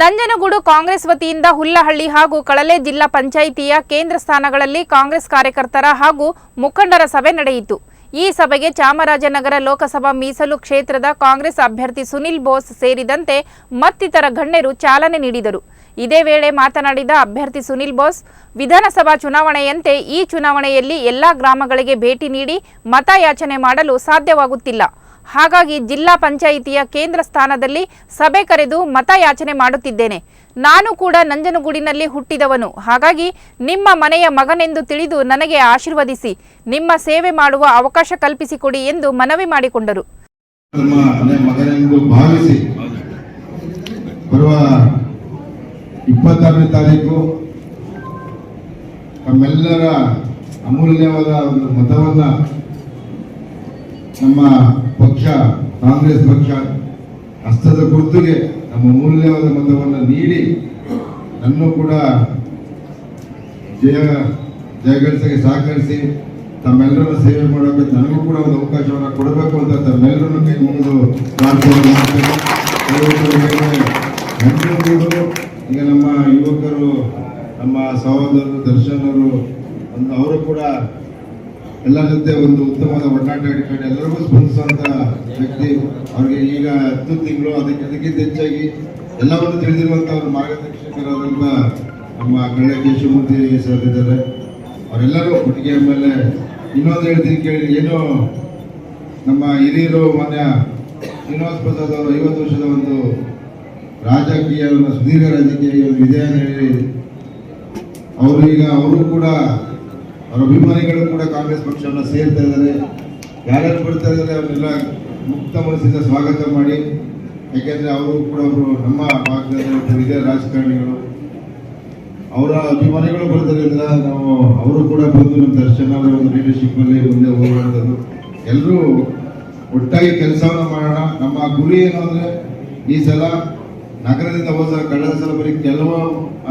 ನಂಜನಗೂಡು ಕಾಂಗ್ರೆಸ್ ವತಿಯಿಂದ ಹುಲ್ಲಹಳ್ಳಿ ಹಾಗೂ ಕಳಲೆ ಜಿಲ್ಲಾ ಪಂಚಾಯಿತಿಯ ಕೇಂದ್ರ ಸ್ಥಾನಗಳಲ್ಲಿ ಕಾಂಗ್ರೆಸ್ ಕಾರ್ಯಕರ್ತರ ಹಾಗೂ ಮುಖಂಡರ ಸಭೆ ನಡೆಯಿತು. ಈ ಸಭೆಗೆ ಚಾಮರಾಜನಗರ ಲೋಕಸಭಾ ಮೀಸಲು ಕ್ಷೇತ್ರದ ಕಾಂಗ್ರೆಸ್ ಅಭ್ಯರ್ಥಿ ಸುನಿಲ್ ಬೋಸ್ ಸೇರಿದಂತೆ ಮತ್ತಿತರ ಗಣ್ಯರು ಚಾಲನೆ ನೀಡಿದರು. ಇದೇ ವೇಳೆ ಮಾತನಾಡಿದ ಅಭ್ಯರ್ಥಿ ಸುನಿಲ್ ಬೋಸ್, ವಿಧಾನಸಭಾ ಚುನಾವಣೆಯಂತೆ ಈ ಚುನಾವಣೆಯಲ್ಲಿ ಎಲ್ಲಾ ಗ್ರಾಮಗಳಿಗೆ ಭೇಟಿ ನೀಡಿ ಮತಯಾಚನೆ ಮಾಡಲು ಸಾಧ್ಯವಾಗುತ್ತಿಲ್ಲ. ಹಾಗಾಗಿ ಜಿಲ್ಲಾ ಪಂಚಾಯಿತಿಯ ಕೇಂದ್ರ ಸ್ಥಾನದಲ್ಲಿ ಸಭೆ ಕರೆದು ಮತಯಾಚನೆ ಮಾಡುತ್ತಿದ್ದೇನೆ. ನಾನು ಕೂಡ ನಂಜನಗೂಡಿನಲ್ಲಿ ಹುಟ್ಟಿದವನು. ಹಾಗಾಗಿ ನಿಮ್ಮ ಮನೆಯ ಮಗನೆಂದು ತಿಳಿದು ನನಗೆ ಆಶೀರ್ವದಿಸಿ, ನಿಮ್ಮ ಸೇವೆ ಮಾಡುವ ಅವಕಾಶ ಕಲ್ಪಿಸಿಕೊಡಿ ಎಂದು ಮನವಿ ಮಾಡಿಕೊಂಡರು. ಅಮೂಲ್ಯವಾದ ಒಂದು ಮತವನ್ನು ನಮ್ಮ ಪಕ್ಷ, ಕಾಂಗ್ರೆಸ್ ಪಕ್ಷ, ಹಸ್ತದ ಗುರುತಿಗೆ ನಮ್ಮ ಮೂಲ್ಯವಾದ ಮತವನ್ನು ನೀಡಿ ನನ್ನ ಕೂಡ ಜಯ ಜಯಗಳಿಸಕ್ಕೆ ಸಹಕರಿಸಿ ತಮ್ಮೆಲ್ಲರ ಸೇವೆ ಮಾಡೋಕೆ ನನಗೂ ಕೂಡ ಒಂದು ಅವಕಾಶವನ್ನು ಕೊಡಬೇಕು ಅಂತ ತಮ್ಮೆಲ್ಲರನ್ನು ಕೈ ಮುಗಿದು ಪ್ರಾರ್ಥನೆ ಈಗ ನಮ್ಮ ಯುವಕರು, ನಮ್ಮ ಸಹೋದರರು, ದರ್ಶನರು, ಒಂದು ಅವರು ಕೂಡ ಎಲ್ಲರ ಜೊತೆ ಒಂದು ಉತ್ತಮವಾದ ಒಡನಾಟ ಇಟ್ಕೊಂಡು ಎಲ್ಲರಿಗೂ ಸ್ಪಂದಿಸುವಂತ ವ್ಯಕ್ತಿ. ಅವ್ರಿಗೆ ಈಗ ಹತ್ತು ತಿಂಗಳು, ಅದಕ್ಕೆ ಅದಕ್ಕಿಂತ ಹೆಚ್ಚಾಗಿ ಎಲ್ಲವನ್ನು ತಿಳಿದಿರುವಂತ ಅವರು ಮಾರ್ಗದರ್ಶಕರಾದಂತ ನಮ್ಮ ಕಳ್ಳಕ್ಕೆ ಕೇಶಮೂರ್ತಿ ಸರ್ ಇದ್ದಾರೆ. ಅವರೆಲ್ಲರೂ ಒಟ್ಟಿಗೆ ಆಮೇಲೆ ಇನ್ನೊಂದು ಹೇಳ್ತೀನಿ ಕೇಳಿ, ಏನು ನಮ್ಮ ಹಿರಿಯರು ಮಾನ್ಯ ಶ್ರೀನಿವಾಸ್ ಪ್ರಸಾದ್ ಅವರು ಐವತ್ತು ವರ್ಷದ ಒಂದು ರಾಜಕೀಯ, ಸುದೀರ್ಘ ರಾಜಕೀಯ ವಿಜಯ ಹೇಳಿ, ಅವರು ಈಗ ಅವರು ಕೂಡ ಅವರ ಅಭಿಮಾನಿಗಳು ಕೂಡ ಕಾಂಗ್ರೆಸ್ ಪಕ್ಷವನ್ನು ಸೇರ್ತಾ ಇದ್ದಾರೆ. ಯಾರ್ಯಾರು ಬರ್ತಾ ಇದ್ದಾರೆ ಅವರೆಲ್ಲ ಮುಕ್ತ ಮನಸ್ಸಿಂದ ಸ್ವಾಗತ ಮಾಡಿ. ಯಾಕೆಂದರೆ ಅವರು ಕೂಡ ಅವರು ನಮ್ಮ ಭಾಗದಲ್ಲಿ ರಾಜಕಾರಣಿಗಳು. ಅವರ ಅಭಿಮಾನಿಗಳು ಬರೋದ್ರಿಂದ ನಾವು ಅವರು ಕೂಡ ಬಂದು ನಮ್ಮ ದರ್ಶನ ಅವರ ಒಂದು ಲೀಡರ್ಶಿಪ್ ಅಲ್ಲಿ ಮುಂದೆ ಹೋಗುವಂಥದ್ದು ಎಲ್ಲರೂ ಒಟ್ಟಾಗಿ ಕೆಲಸವನ್ನ ಮಾಡೋಣ. ನಮ್ಮ ಗುರಿ ಏನು ಅಂದರೆ ಈ ಸಲ ನಗರದಿಂದ ಹೋದ ಕಳೆದ ಸಲ ಬರೀ ಕೆಲವು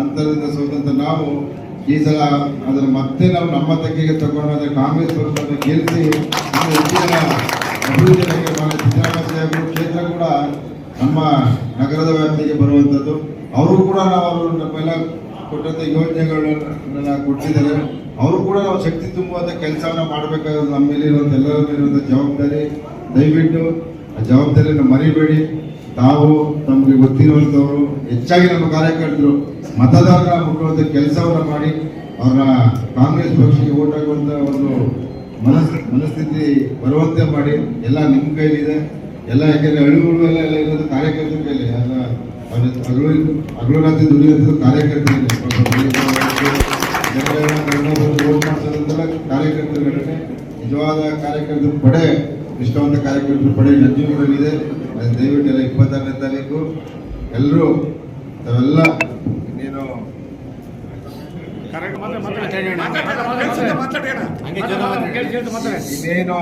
ಅಂತರದಿಂದ ಸ್ವತಂತ್ರ ನಾವು ಈ ಸಲ ಅದರ ಮತ್ತೆ ನಾವು ನಮ್ಮ ತೆಗೆಗೆ ತಗೊಂಡು ಅಂದ್ರೆ ಕಾಂಗ್ರೆಸ್ ಪಕ್ಷವನ್ನು ಗೆಲ್ಲಿಸಿ ಹೆಚ್ಚಿನ ಅಭಿವೃದ್ಧಿ ಮಾನ್ಯ ಸಿದ್ದರಾಮಯ್ಯ ಕ್ಷೇತ್ರ ಕೂಡ ನಮ್ಮ ನಗರದ ವ್ಯಾಪ್ತಿಗೆ ಬರುವಂಥದ್ದು ಅವರು ಕೂಡ ನಾವು ಅವರು ನಮ್ಮೆಲ್ಲ ಕೊಟ್ಟಂಥ ಯೋಜನೆಗಳನ್ನ ಕೊಟ್ಟಿದ್ದಾರೆ ಅವರು ಕೂಡ ನಾವು ಶಕ್ತಿ ತುಂಬುವಂಥ ಕೆಲಸವನ್ನ ಮಾಡಬೇಕಾದ ನಮ್ಮ ಮೇಲೆ ಇರುವಂತ ಎಲ್ಲರ ಜವಾಬ್ದಾರಿ. ದಯವಿಟ್ಟು ಆ ಜವಾಬ್ದಾರಿಯನ್ನು ಮರಿಬೇಡಿ. ತಾವು ತಮಗೆ ಗೊತ್ತಿರುವಂಥವರು ಹೆಚ್ಚಾಗಿ ನಮ್ಮ ಕಾರ್ಯಕರ್ತರು ಮತದಾರರ ಮುಟ್ಟುವಂತ ಕೆಲಸವನ್ನು ಮಾಡಿ ಅವರ ಕಾಂಗ್ರೆಸ್ ಪಕ್ಷಕ್ಕೆ ಓಟ್ ಒಂದು ಮನಸ್, ಮನಸ್ಥಿತಿ ಬರುವಂತೆ ಮಾಡಿ ಎಲ್ಲ ನಿಮ್ಮ ಕೈಲಿದೆ ಎಲ್ಲ ಯಾಕೆಂದ್ರೆ ಹಳ್ಳಿಗಳೆಲ್ಲ ಎಲ್ಲ ಎಲ್ಲ ಇರೋದು ಕಾರ್ಯಕರ್ತರ ಕೈಲಿ. ಎಲ್ಲ ಹಗಲು ಹಗಲು ರಾತ್ರಿ ದುಡಿಯುವಂಥದ್ದು ಕಾರ್ಯಕರ್ತರಿಗೆ vote ನಿಜವಾದ ಕಾರ್ಯಕರ್ತರ ಪಡೆ ಇಷ್ಟವಂತ ಕಾರ್ಯಕರ್ತರ ಪಡೆ ನಂಜನಗೂಡಲ್ಲಿದೆ ಅದು ದಯವಿಟ್ಟು ಎಲ್ಲ ಇಪ್ಪತ್ತಾರನೇ ತಾರೀಕು ಎಲ್ಲರೂ ತಾವೆಲ್ಲ ನೀನು ಇನ್ನೇನು?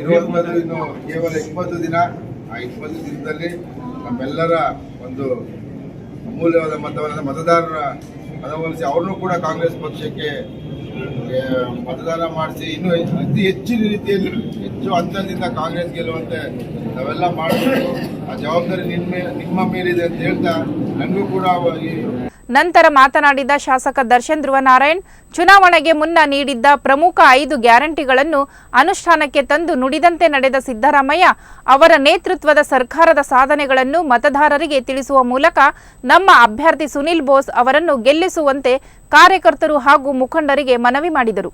ಇರುವಂಥದ್ದು ಇನ್ನು ಕೇವಲ ಇಪ್ಪತ್ತು ದಿನ. ಆ ಇಪ್ಪತ್ತು ದಿನದಲ್ಲಿ ನಮ್ಮೆಲ್ಲರ ಒಂದು ಅಮೂಲ್ಯವಾದ ಮತವನ್ನು ಮತದಾರರ ಮನವೊಲಿಸಿ ಅವ್ರನ್ನೂ ಕೂಡ ಕಾಂಗ್ರೆಸ್ ಪಕ್ಷಕ್ಕೆ ಮತದಾನ ಮಾಡಿಸಿ ಇನ್ನೂ ಅತಿ ಹೆಚ್ಚಿನ ರೀತಿಯಲ್ಲಿ ಹೆಚ್ಚು ಅಂತರದಿಂದ ಕಾಂಗ್ರೆಸ್ ಗೆಲ್ಲುವಂತೆ ನಾವೆಲ್ಲ ಮಾಡಬೇಕು. ಆ ಜವಾಬ್ದಾರಿ ನಿಮ್ಮ ನಿಮ್ಮ ಮೇಲಿದೆ ಅಂತ ಹೇಳ್ತಾ ನನಗೂ ಕೂಡ ಈ ನಂತರ ಮಾತನಾಡಿದ ಶಾಸಕ ದರ್ಶನ್ ಧ್ರುವನಾರಾಯಣ್, ಚುನಾವಣೆಗೆ ಮುನ್ನ ನೀಡಿದ್ದ ಪ್ರಮುಖ ಐದು ಗ್ಯಾರಂಟಿಗಳನ್ನು ಅನುಷ್ಠಾನಕ್ಕೆ ತಂದು ನುಡಿದಂತೆ ನಡೆದ ಸಿದ್ದರಾಮಯ್ಯ ಅವರ ನೇತೃತ್ವದ ಸರ್ಕಾರದ ಸಾಧನೆಗಳನ್ನು ಮತದಾರರಿಗೆ ತಿಳಿಸುವ ಮೂಲಕ ನಮ್ಮ ಅಭ್ಯರ್ಥಿ ಸುನಿಲ್ ಬೋಸ್ ಅವರನ್ನು ಗೆಲ್ಲಿಸುವಂತೆ ಕಾರ್ಯಕರ್ತರು ಹಾಗೂ ಮುಖಂಡರಿಗೆ ಮನವಿ ಮಾಡಿದರು.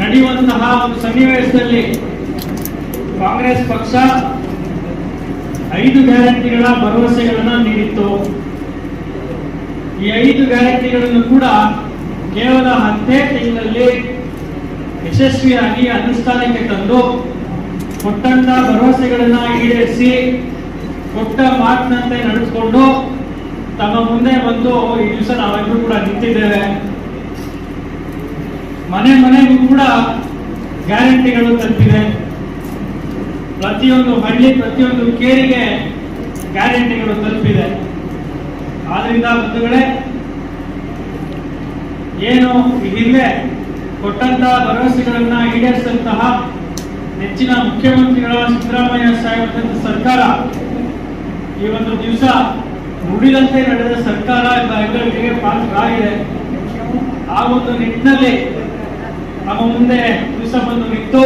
ನಡೆಯುವಂತಹ ಒಂದು ಸನ್ನಿವೇಶದಲ್ಲಿ ಕಾಂಗ್ರೆಸ್ ಪಕ್ಷ ಐದು ಗ್ಯಾರಂಟಿಗಳ ಭರವಸೆಗಳನ್ನ ನೀಡಿತ್ತು. ಈ ಐದು ಗ್ಯಾರಂಟಿಗಳನ್ನು ಕೂಡ ಕೇವಲ ಹತ್ತೇ ತಿಂಗಳಲ್ಲಿ ಯಶಸ್ವಿಯಾಗಿ ಅನುಷ್ಠಾನಕ್ಕೆ ತಂದು ಕೊಟ್ಟಂತ ಭರವಸೆಗಳನ್ನ ಈಡೇರಿಸಿ ಕೊಟ್ಟ ಮಾತಿನಂತೆ ನಡೆಸಿಕೊಂಡು ತಮ್ಮ ಮುಂದೆ ಬಂದು ಈ ದಿವಸ ನಾವೆಲ್ಲರೂ ಕೂಡ ನಿಂತಿದ್ದೇವೆ. ಮನೆ ಮನೆಗೂ ಕೂಡ ಗ್ಯಾರಂಟಿಗಳು ತಲುಪಿದೆ. ಪ್ರತಿಯೊಂದು ಹಳ್ಳಿ, ಪ್ರತಿಯೊಂದು ಕೇರಿಗೆ ಗ್ಯಾರಂಟಿಗಳು ತಲುಪಿದೆ. ಆದ್ರಿಂದ ಬಂಧುಗಳೇ, ಏನು ಹಿಂದೆ ಕೊಟ್ಟಂತ ಭರವಸೆಗಳನ್ನ ಈಡೇರಿಸಿದಂತಹ ನೆಚ್ಚಿನ ಮುಖ್ಯಮಂತ್ರಿಗಳ ಸಿದ್ದರಾಮಯ್ಯ ಸಾಹೇಬ್ ಸರ್ಕಾರ ಈ ಒಂದು ದಿವಸ ನುಡಿದಂತೆ ನಡೆದ ಸರ್ಕಾರ ಎಂಬ ಹೆಗ್ಗಳಿಕೆಗೆ ಪಾತ್ರರಾಗಿದೆ ಆ ಒಂದು ನಿಟ್ಟಿನಲ್ಲಿ ನಮ್ಮ ಮುಂದೆ ದಿವಸ ಬಂದು ನಿಂತು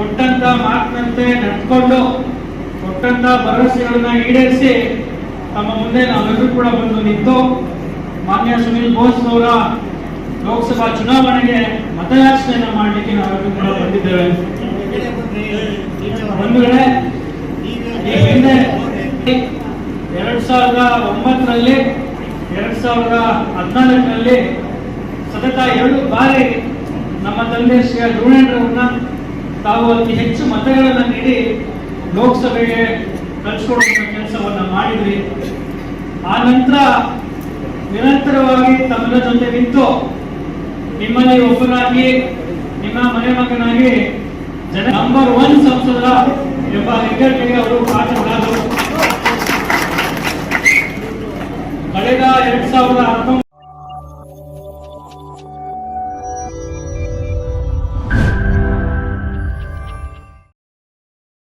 ಕೊಟ್ಟಂತ ಮಾತಿನಂತೆ ನಡ್ಕೊಂಡು ಕೊಟ್ಟಂತ ಭರವಸೆಗಳನ್ನ ಈಡೇರಿಸಿ ತಮ್ಮ ಮುಂದೆ ನಾವೆಲ್ಲರೂ ಕೂಡ ಬಂದು ನಿಂತು ಮಾನ್ಯ ಸುನೀಲ್ ಬೋಸ್ ಅವರ ಲೋಕಸಭಾ ಚುನಾವಣೆಗೆ ಮತಯಾಚನೆಯನ್ನ ಮಾಡಲಿಕ್ಕೆ ನಾವೆಲ್ಲರೂ ಕೂಡ ಬಂದಿದ್ದೇವೆ. ಬಂಧುಗಳೇ ಹಿಂದೆ ಎರಡ್ ಸಾವಿರದ ಒಂಬತ್ತರಲ್ಲಿ, ಎರಡ್ ಸಾವಿರದ ಹದಿನಾಲ್ಕರಲ್ಲಿ ಸತತ ಎರಡು ಬಾರಿ ನಮ್ಮ ತಂದೆ ಶ್ರೀ ಧ್ರುವೇಂದ್ರವ್ರನ್ನ ತಾವು ಅತಿ ಹೆಚ್ಚು ಮತಗಳನ್ನು ನೀಡಿ ಲೋಕಸಭೆಗೆ ಕಳಿಸ್ಕೊಡುವಂತ ಕೆಲಸವನ್ನ ಮಾಡಿದ್ರಿ. ಆ ನಂತರ ನಿರಂತರವಾಗಿ ತಮ್ಮ ಜೊತೆ ನಿಂತು ನಿಮ್ಮಲ್ಲಿ ಒಬ್ಬನಾಗಿ, ನಿಮ್ಮ ಮನೆ ಮಗನಾಗಿ ಜನ ನಂಬರ್ ಒನ್ ಸಂಸದ ಎಂಬ ಹೆಗ್ಗಳಿಕೆಗೆ ಅವರು ಕಾರಣರಾದರು ಕಳೆದ ಎರಡ್ ಸಾವಿರದ ಹತ್ತೊಂಬತ್ತು